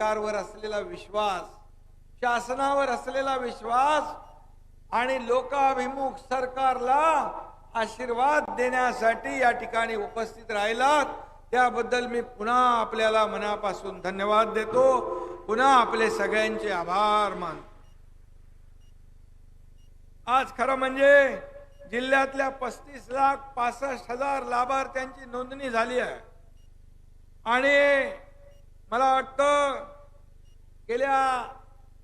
सरकारवर असलेला विश्वास शासनावर असलेला विश्वास आणि लोकाभिमुख सरकारला आशीर्वाद देण्यासाठी या ठिकाणी उपस्थित राहिलात त्याबद्दल मी पुन्हा आपल्याला मनापासून धन्यवाद देतो. पुन्हा आपले सगळ्यांचे आभार मानतो. आज खरं म्हणजे जिल्ह्यातल्या पस्तीस लाख पासष्ट हजार लाभार्थ्यांची नोंदणी झाली आहे. आणि मला वाटतं गेल्या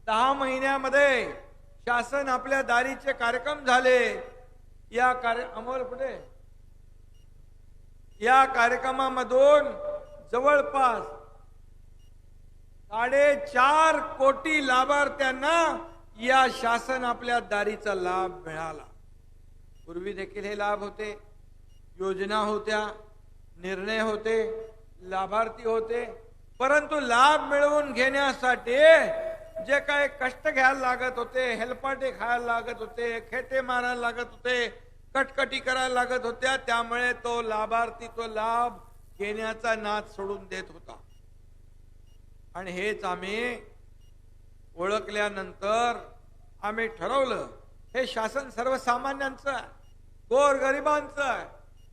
दहा महिन्यामध्ये शासन आपल्या दारीचे कार्यक्रम झाले. या कार्य अमोल कुठे? या कार्यक्रमामधून जवळपास साडेचार कोटी लाभार्थ्यांना या शासन आपल्या दारीचा लाभ मिळाला. पूर्वी देखील हे लाभ होते. योजना होत्या निर्णय होते लाभार्थी होते. परंतु लाभ मिळवून घेण्यासाठी जे काही कष्ट घ्यायला लागत होते हेलपाटे खायला लागत होते खेटे मारायला लागत होते कटकटी करायला लागत होत्या त्यामुळे तो लाभार्थी तो लाभ घेण्याचा नाद सोडून देत होता. आणि हेच आम्ही ओळखल्यानंतर आम्ही ठरवलं हे शासन सर्वसामान्यांचं आहे गोरगरिबांचं आहे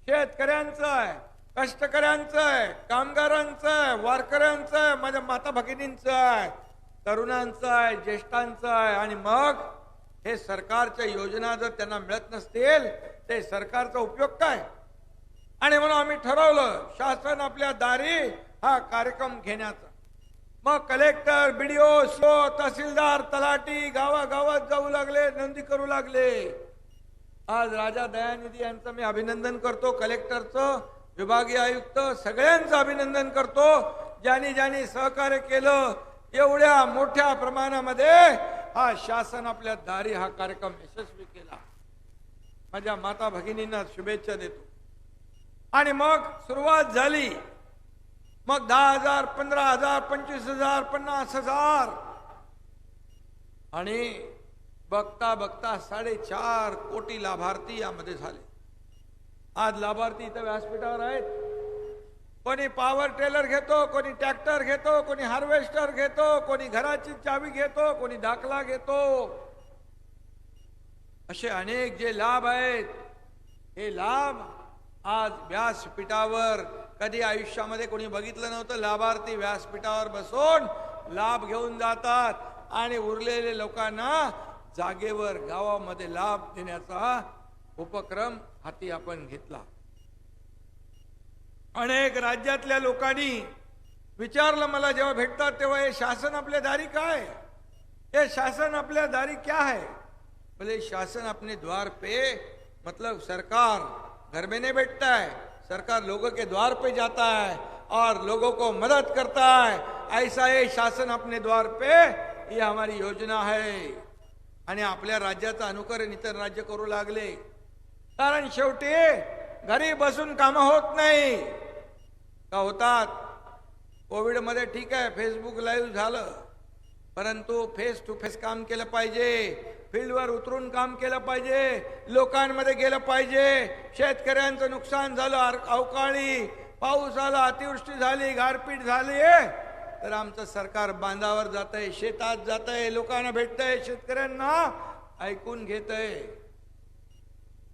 शेतकऱ्यांचं आहे कष्टकऱ्यांचं आहे कामगारांचं आहे वारकऱ्यांचं आहे माझ्या माता भगिनींचं आहे तरुणांचं आहे ज्येष्ठांचं आहे. आणि मग हे सरकारच्या योजना जर त्यांना मिळत नसतील ते सरकारचा उपयोग काय? आणि म्हणून आम्ही ठरवलं शासन आपल्या दारी हा कार्यक्रम घेण्याचा. मग कलेक्टर बीडीओ सीओ तहसीलदार तलाटी गावागावात जाऊ लागले नोंदी करू लागले. आज राजा दयानिधी यांचं मी अभिनंदन करतो कलेक्टरचं. विभागीय आयुक्त सगळ्यांचं अभिनंदन करतो. ज्यांनी ज्यांनी सहकार्य केलं एवढ्या मोठ्या प्रमाणामध्ये हा शासन आपल्या दारी हा कार्यक्रम यशस्वी केला. माझ्या माता भगिनींना शुभेच्छा देतो. आणि मग सुरुवात झाली. मग दहा हजार पंधरा हजार पंचवीस हजार पन्नास हजार. आणि बघता बघता साडेचार कोटी लाभार्थी यामध्ये झाले. आज लाभार्थी इथं व्यासपीठावर आहेत. कोणी पॉवर टेलर घेतो कोणी ट्रॅक्टर घेतो कोणी हार्वेस्टर घेतो कोणी घराची चावी घेतो कोणी दाखला घेतो. असे अनेक जे लाभ आहेत हे लाभ आज व्यासपीठावर कधी आयुष्यामध्ये कोणी बघितलं नव्हतं लाभार्थी व्यासपीठावर बसून लाभ घेऊन जातात आणि उरलेले लोकांना जागेवर गावामध्ये लाभ देण्याचा उपक्रम हाती आपण घेतला. अनेक राज्यातल्या लोकांनी विचारलं मला जेव्हा भेटतात तेव्हा हे शासन आपल्या दारी काय? ये शासन आपल्या दारी क्या है? बोले शासन अपने द्वार पे मतलब सरकार घर में नहीं बैठता है सरकार लोगों के द्वार पे जाता है और लोगों को मदद करता है। ऐसा हे शासन अपने द्वार पे ये हमारी योजना है। आणि आपल्या राज्याचं अनुकरण इतर राज्य करू लागले. कारण शेवटी घरी बसून कामं होत नाही. का होतात? कोविडमध्ये ठीक आहे फेसबुक लाईव्ह झालं. परंतु फेस टू फेस काम केलं पाहिजे. फील्डवर उतरून काम केलं पाहिजे. लोकांमध्ये गेलं पाहिजे. शेतकऱ्यांचं नुकसान झालं अवकाळी पाऊस आला अतिवृष्टी झाली गारपीट झाली तर आमचं सरकार बांधावर जात आहे शेतात जात आहे लोकांना भेटतंय शेतकऱ्यांना ऐकून घेत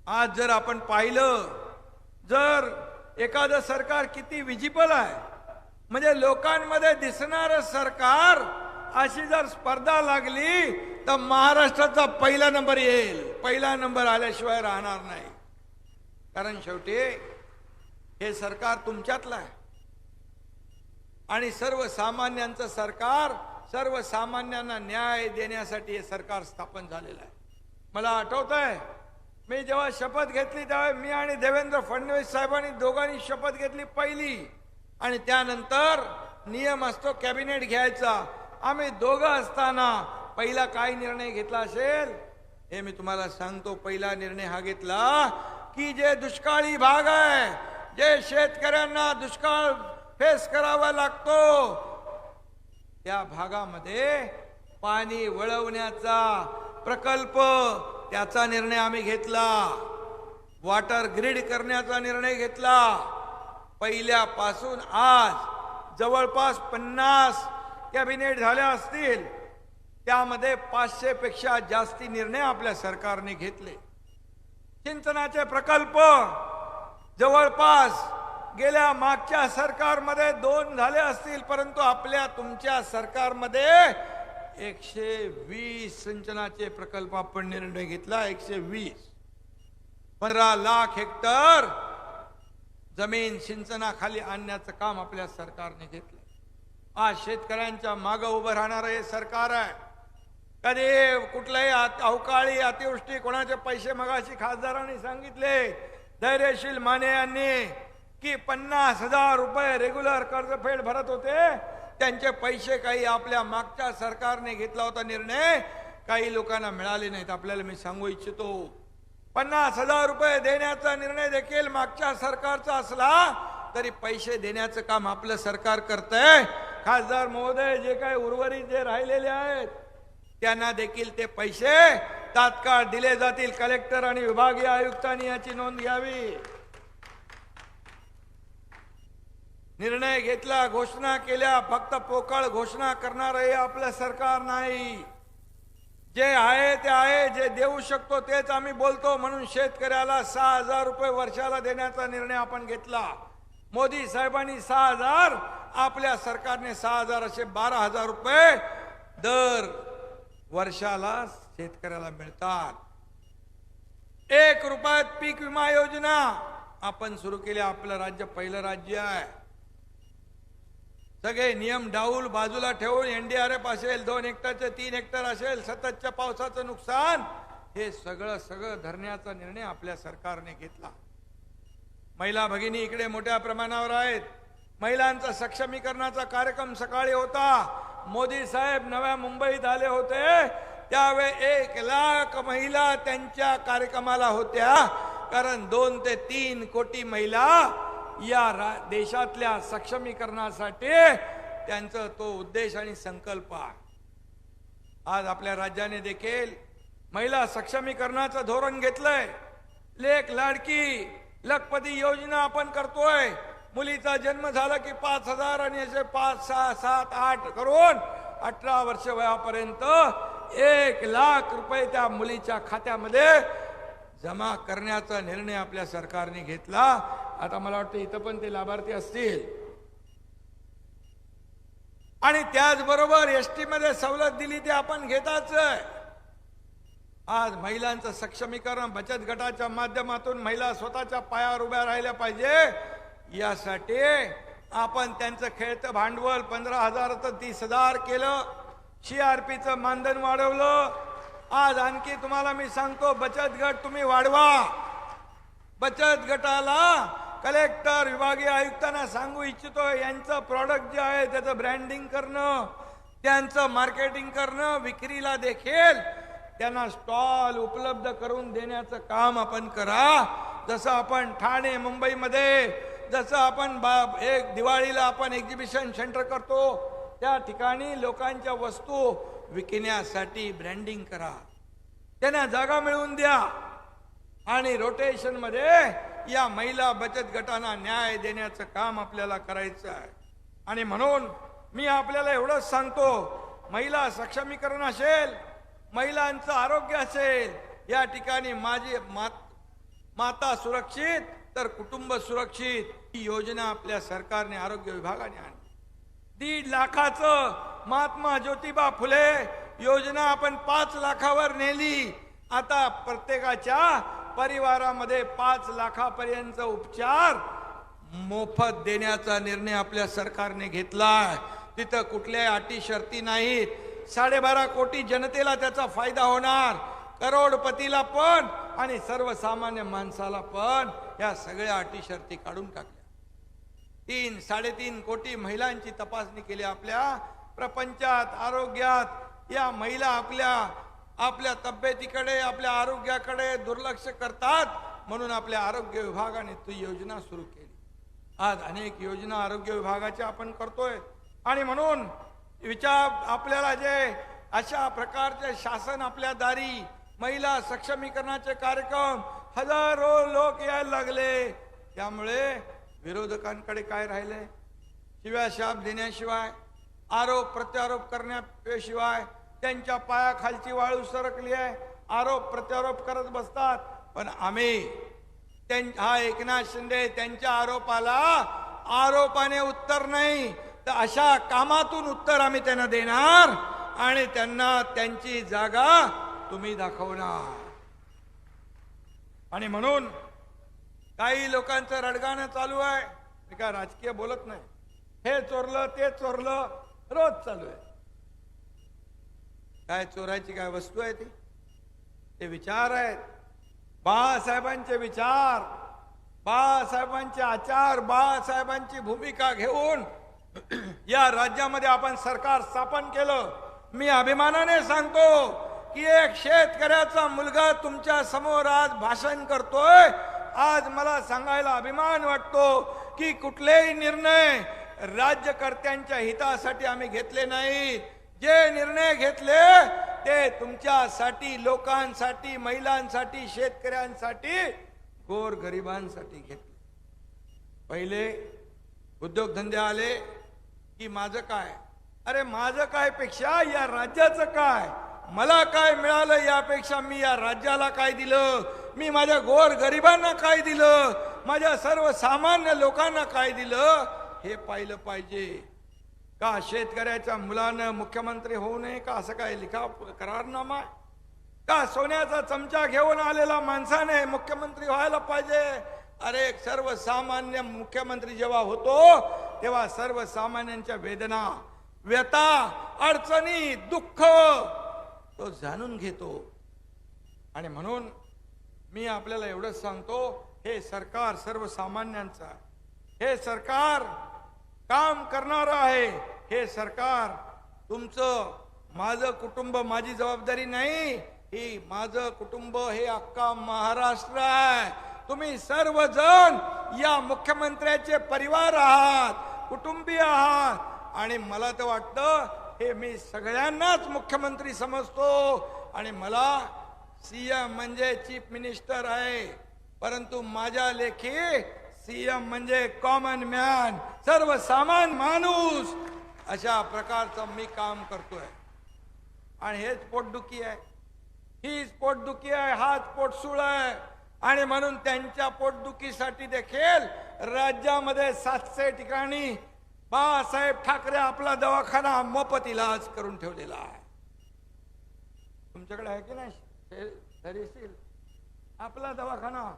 आज जर आपण पाहिलं जर एखादं सरकार किती विजिबल आहे म्हणजे लोकांमध्ये दिसणार सरकार अशी जर स्पर्धा लागली तर महाराष्ट्राचा पहिला नंबर येईल. पहिला नंबर आल्याशिवाय राहणार नाही. कारण शेवटी हे सरकार तुमच्यातलं आहे. आणि सर्वसामान्यांचं सरकार सर्वसामान्यांना न्याय देण्यासाठी हे सरकार स्थापन झालेलं आहे. मला आठवत आहे मी जेव्हा शपथ घेतली तेव्हा मी आणि देवेंद्र फडणवीस साहेबांनी दोघांनी शपथ घेतली पहिली. आणि त्यानंतर नियम असतो कॅबिनेट घ्यायचा. आम्ही दोघं असताना पहिला काय निर्णय घेतला असेल? हे मी तुम्हाला सांगतो पहिला निर्णय हा घेतला की जे दुष्काळी भाग आहे जे शेतकऱ्यांना दुष्काळ फेस करावा लागतो त्या भागामध्ये पाणी वळवण्याचा प्रकल्प त्याचा निर्णय आम्ही घेतला. वॉटर ग्रीड करण्याचा निर्णय घेतला. पहिल्यापासून आज जवळपास पन्नास कॅबिनेट झाल्या असतील. त्यामध्ये पाचशे पेक्षा जास्ती निर्णय आपल्या सरकारने घेतले. सिंचनाचे प्रकल्प जवळपास गेल्या मागच्या सरकारमध्ये दोन झाले असतील परंतु आपल्या तुमच्या सरकारमध्ये एकशे वीस सिंचनाचे प्रकल्प आपण निर्णय घेतला एकशे वीस. पंधरा लाख हेक्टर जमीन सिंचनाखाली आणण्याचं काम आपल्या सरकारने घेतलं आज शेतकऱ्यांच्या मागं उभं राहणारं हे सरकार आहे. कधी कुठल्याही अवकाळी अतिवृष्टी कोणाचे पैसे मगाशी खासदारांनी सांगितले? धैर्यशील माने यांनी की पन्नास हजार रुपये रेग्युलर कर्जफेड भरत होते. त्यांचे पैसे काही आपल्या मागच्या सरकारने घेतला होता निर्णय काही लोकांना मिळाले नाहीत. आपल्याला मी सांगू इच्छितो पन्नास हजार रुपये देण्याचा निर्णय देखील मागच्या सरकारचा असला तरी पैसे देण्याचं काम आपलं सरकार करतंय. खासदार महोदय जे काही उर्वरित जे राहिलेले आहेत त्यांना देखील ते पैसे तात्काळ दिले जातील. कलेक्टर आणि विभागीय आयुक्तांनी याची नोंद घ्यावी. निर्णय घेतला घोषणा केल्या फक्त पोकळ घोषणा करणार हे आपलं सरकार नाही. जे आहे ते आहे जे देऊ शकतो तेच आम्ही बोलतो म्हणून शेतकऱ्याला सहा हजार रुपये वर्षाला देण्याचा निर्णय आपण घेतला. मोदी साहेबांनी सहा हजार आपल्या सरकारने सहा हजार असे बारा हजार रुपये दर वर्षाला शेतकऱ्याला मिळतात. एक रुपयात पीक विमा योजना आपण सुरू केली आपलं राज्य पहिलं राज्य आहे. सगळे नियम डाऊल बाजूला ठेवून एनडीआरएफ असेल दोन हेक्टरचे तीन हेक्टर असेल सततच्या पावसाचं नुकसान हे सगळं सगळं धरण्याचा निर्णय आपल्या सरकारने घेतला. महिला भगिनी इकडे मोठ्या प्रमाणावर आहेत. महिलांचा सक्षमीकरणाचा कार्यक्रम सकाळी होता. मोदी साहेब नव्या मुंबईत आले होते. त्यावेळी एक लाख महिला त्यांच्या कार्यक्रमाला होत्या. कारण दोन ते तीन कोटी महिला या रा- देशातल्या सक्षमीकरणासाठी त्यांचा तो उद्देश आणि संकल्प आहे. आज आपल्या राज्याने देखील महिला सक्षमीकरणाचं धोरण घेतलंय. लेख लाडकी लखपती योजना आपण करतोय. मुलीचा जन्म झाला की पाच हजार आणि असे पाच सहा सात आठ करून अठरा वर्ष वयापर्यंत एक लाख रुपये त्या मुलीच्या खात्यामध्ये जमा करण्याचा निर्णय आपल्या सरकारने घेतला. आता मला वाटतं इथं पण ते लाभार्थी असतील. आणि त्याचबरोबर एस टी मध्ये सवलत दिली ते आपण घेताच आज महिलांचं सक्षमीकरण बचत गटाच्या माध्यमातून महिला स्वतःच्या पायावर उभ्या राहिल्या पाहिजे. यासाठी आपण त्यांचं खेळतं भांडवल पंधरा हजाराचं तीस हजार केलं. सीआरपीचं मानधन वाढवलं. आज आणखी तुम्हाला मी सांगतो बचत गट तुम्ही वाढवा. बचत गटाला कलेक्टर विभागीय आयुक्तांना सांगू इच्छितो यांचं प्रॉडक्ट जे आहे त्याचं ब्रँडिंग करणं त्यांचं मार्केटिंग करणं विक्रीला देखील त्यांना स्टॉल उपलब्ध करून देण्याचं काम आपण करा. जसं आपण ठाणे मुंबईमध्ये जसं आपण बा एक दिवाळीला आपण एक्झिबिशन सेंटर करतो त्या ठिकाणी लोकांच्या वस्तू विकण्यासाठी ब्रँडिंग करा. त्यांना जागा मिळवून द्या. आणि रोटेशनमध्ये या महिला बचत गटांना न्याय देण्याचं काम आपल्याला करायचं आहे. आणि म्हणून मी आपल्याला एवढंच सांगतो महिला सक्षमीकरण असेल महिलांचं आरोग्य असेल या ठिकाणी माझी मात माता सुरक्षित तर कुटुंब सुरक्षित ही योजना आपल्या सरकारने आरोग्य विभागाने आणली. दीड लाखाचं महात्मा ज्योतिबा फुले योजना आपण पाच लाखावर नेली. आता प्रत्येकाच्या परिवारामध्ये पाच लाखापर्यंत उपचार मोफत देण्याचा निर्णय आपल्या सरकारने घेतलाय तिथं कुठल्याही अटी शर्ती नाहीत. साडेबारा कोटी जनतेला त्याचा फायदा होणार. करोडपतीला पण आणि सर्वसामान्य माणसाला पण या सगळ्या अटी शर्ती काढून टाकल्या. तीन साडेतीन कोटी महिलांची तपासणी केली आपल्या. प्रपंचात आरोग्यात या महिला आपल्या आपल्या तब्येतीकडे आपल्या आरोग्याकडे दुर्लक्ष करतात. म्हणून आपल्या आरोग्य विभागाने ती योजना सुरू केली. आज अनेक योजना आरोग्य विभागाच्या आपण करतोय. आणि म्हणून विचार आपल्याला जे अशा प्रकारचे शासन आपल्या दारी महिला सक्षमीकरणाचे कार्यक्रम हजारो लोक यायला लागले. त्यामुळे विरोधकांकडे काय राहिले? शिव्या शाप देण्याशिवाय आरोप प्रत्यारोप करण्याशिवाय त्यांच्या पायाखालची वाळू सरकली आहे. आरोप प्रत्यारोप करत बसतात. पण आम्ही त्यां- हा एकनाथ शिंदे त्यांच्या आरोपाला आरोपाने उत्तर नाही. तर अशा कामातून उत्तर आम्ही त्यांना देणार आणि त्यांना त्यांची जागा तुम्ही दाखवणार. आणि म्हणून काही लोकांचं रडगाणं चालू आहे. का काय राजकीय बोलत नाही. हे चोरलं ते चोरलं रोज चालू आहे. काय चोरायची काय वस्तू आहे ती? ते विचार आहेत. बाळासाहेबांचे विचार बाळासाहेबांचे आचार बाळासाहेबांची भूमिका घेऊन या राज्यामध्ये आपण सरकार स्थापन केलं. मी अभिमानाने सांगतो की एक शेतकऱ्याचा मुलगा तुमच्यासमोर आज भाषण करतोय. आज मला सांगायला अभिमान वाटतो की कुठलेही निर्णय राज्यकर्त्यांच्या हितासाठी आम्ही घेतले नाही जे निर्णय घेतले ते तुमच्यासाठी लोकांसाठी महिलांसाठी शेतकऱ्यांसाठी गोर गरिबांसाठी घेतले. पहिले उद्योगधंदे आले की माझं काय? अरे माझं काय पेक्षा या राज्याचं काय? मला काय मिळालं यापेक्षा मी या राज्याला काय दिलं? मी माझ्या गोर गरिबांना काय दिलं? माझ्या सर्वसामान्य लोकांना काय दिलं? हे पाहिलं पाहिजे. का शेतकऱ्याच्या मुलानं मुख्यमंत्री होऊ नये का असं काय लिखा करारनामा आहे? का सोन्याचा चमचा घेऊन आलेला माणसाने मुख्यमंत्री व्हायला पाहिजे? अरे सर्वसामान्य मुख्यमंत्री जेव्हा होतो तेव्हा सर्वसामान्यांच्या वेदना व्यथा अडचणी दुःख तो जाणून घेतो. आणि म्हणून मी आपल्याला एवढंच सांगतो हे सरकार सर्वसामान्यांचं हे सरकार काम करणारं आहे. हे सरकार तुमचं माझं कुटुंब माझी जबाबदारी नाही. ही माझं कुटुंब हे अख्खा महाराष्ट्र आहे. तुम्ही सर्वजण या मुख्यमंत्र्याचे परिवार आहात कुटुंबीय आहात. आणि मला तर वाटतं हे मी सगळ्यांनाच मुख्यमंत्री समजतो. आणि मला सीएम म्हणजे चीफ मिनिस्टर आहे. परंतु माझ्या लेखी सीएम म्हणजे कॉमन मॅन सर्वसामान्य माणूस अशा प्रकारचं मी काम करतोय आणि हेच पोटदुखी आहे हीच पोटदुखी आहे हाच पोटसुळ आहे आणि म्हणून त्यांच्या पोटदुखीसाठी देखील राज्यामध्ये सातशे ठिकाणी बाळासाहेब ठाकरे आपला दवाखाना मोफत इलाज करून ठेवलेला आहे तुमच्याकडे आहे की नाही हे आपला दवाखाना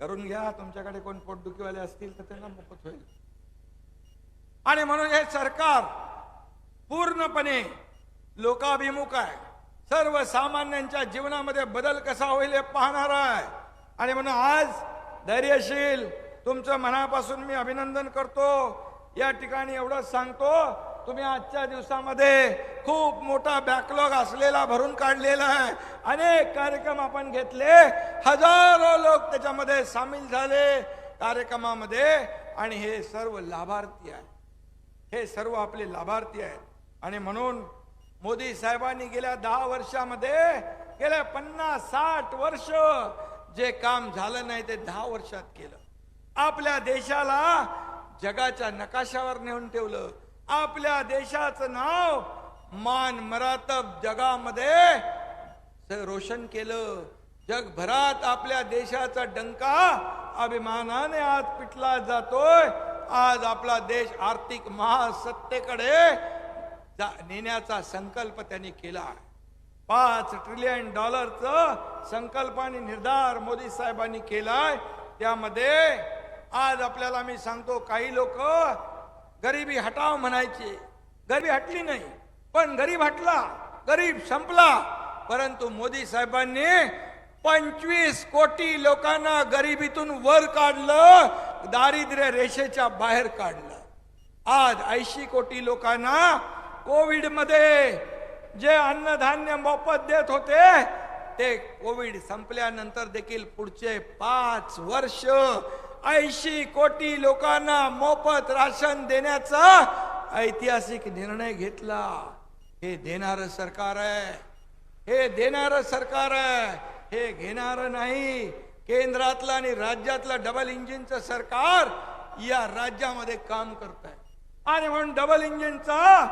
करून घ्या तुमच्याकडे कोण पोटदुखीवाले असतील तर त्यांना मोफत होईल. आणि म्हणून हे सरकार पूर्णपणे लोकाभिमुख आहे. सर्वसामान्यांच्या जीवनामध्ये बदल कसा होईल हे पाहणार आहे. आणि म्हणून आज धैर्यशील तुमचं मनापासून मी अभिनंदन करतो. या ठिकाणी एवढंच सांगतो. तुम्ही आजच्या दिवसामध्ये खूप मोठा बॅकलॉग असलेला भरून काढलेला आहे. अनेक कार्यक्रम आपण घेतले. हजारो लोक त्याच्यामध्ये सामील झाले कार्यक्रमामध्ये. आणि हे सर्व लाभार्थी आहे हे सर्व आपले लाभार्थी आहेत. आणि म्हणून मोदी साहेबांनी गेल्या दहा वर्षामध्ये गेल्या पन्नास साठ वर्ष जे काम झालं नाही ते दहा वर्षात केलं. आपल्या देशाला जगाच्या नकाशावर नेऊन ठेवलं. आपल्या देशाचं नाव मान मरातब जगामध्ये रोशन केलं. जगभरात आपल्या देशाचा डंका अभिमानाने आज पिटला जातोय. आज आपला देश आर्थिक महासत्तेकडे जा- नेण्याचा संकल्प त्यांनी केला पाच ट्रिलियन डॉलरचं संकल्प आणि निर्धार मोदी साहेबांनी केलाय. त्यामध्ये आज आपल्याला मी सांगतो काही लोक गरिबी हटाव म्हणायची. गरिबी हटली नाही. पण गरीब हटला. गरीब संपला. परंतु मोदी साहेबांनी पंचवीस कोटी लोकांना गरिबीतून वर काढलं दारिद्र्य रेषेच्या बाहेर काढलं. आज ऐंशी कोटी लोकांना कोविडमध्ये जे अन्नधान्य मोफत देत होते ते कोविड संपल्यानंतर देखील पुढचे पाच वर्ष ऐंशी कोटी लोकांना मोफत राशन देण्याचा ऐतिहासिक निर्णय घेतला. हे देणारं सरकार आहे. हे देणारं सरकार आहे. हे घेणारं नाही. केंद्रातलं आणि राज्यातलं डबल इंजिनचं सरकार या राज्यामध्ये काम करत आहे आणि म्हणून डबल इंजिनचा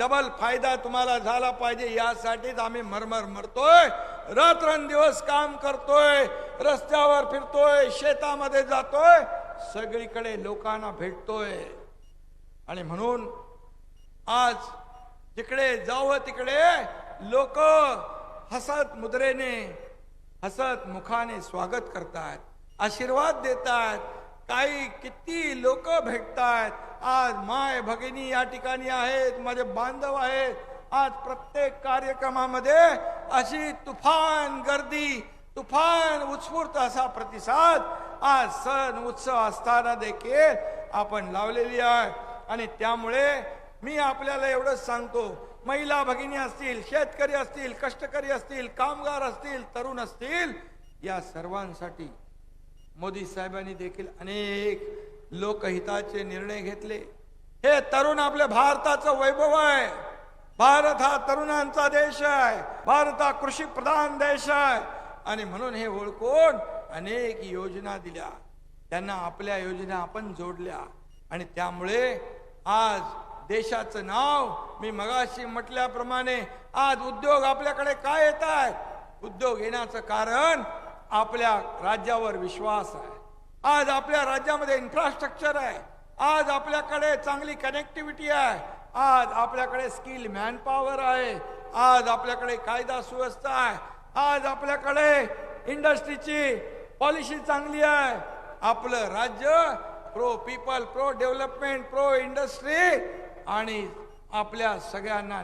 डबल फायदा तुम्हाला झाला पाहिजे. यासाठीच आम्ही मरमर मरतोय. रात्रंदिवस काम करतोय रस्त्यावर फिरतोय शेतामध्ये जातोय सगळीकडे लोकांना भेटतोय. आणि म्हणून आज जिकडे जावं तिकडे लोक हसत मुद्रेने हसत मुखाने स्वागत करतात आशीर्वाद देतात. काही किती लोक भेटतात. आज माय भगिनी या ठिकाणी आहेत माझे बांधव आहेत. आज प्रत्येक कार्यक्रमामध्ये अशी तुफान गर्दी तुफान उत्स्फूर्त असा प्रतिसाद आज सण उत्सव असताना देखील आपण लावलेली आहे. आणि त्यामुळे मी आपल्याला एवढंच सांगतो महिला भगिनी असतील शेतकरी असतील कष्टकरी असतील कामगार असतील तरुण असतील या सर्वांसाठी मोदी साहेबांनी देखील अनेक लोकहिताचे निर्णय घेतले. हे तरुण आपल्या भारताचं वैभव आहे. भारत हा तरुणांचा देश आहे. भारत हा कृषी प्रधान देश आहे. आणि म्हणून हे ओळखून अनेक योजना दिल्या. त्यांना आपल्या योजना आपण जोडल्या. आणि त्यामुळे आज देशाचं नाव मी मगाशी म्हटल्याप्रमाणे आज उद्योग आपल्याकडे काय येत आहेत? उद्योग येण्याचं कारण आपल्या राज्यावर विश्वास आहे. आज आपल्या राज्यामध्ये इन्फ्रास्ट्रक्चर आहे. आज आपल्याकडे चांगली कनेक्टिव्हिटी आहे. आज आपल्याकडे स्किल मॅनपॉवर आहे. आज आपल्याकडे कायदा सुव्यवस्था आहे. आज आपल्याकडे इंडस्ट्रीची पॉलिसी चांगली आहे. आपलं राज्य pro people pro development pro industry आणि आपल्या सगळ्यांना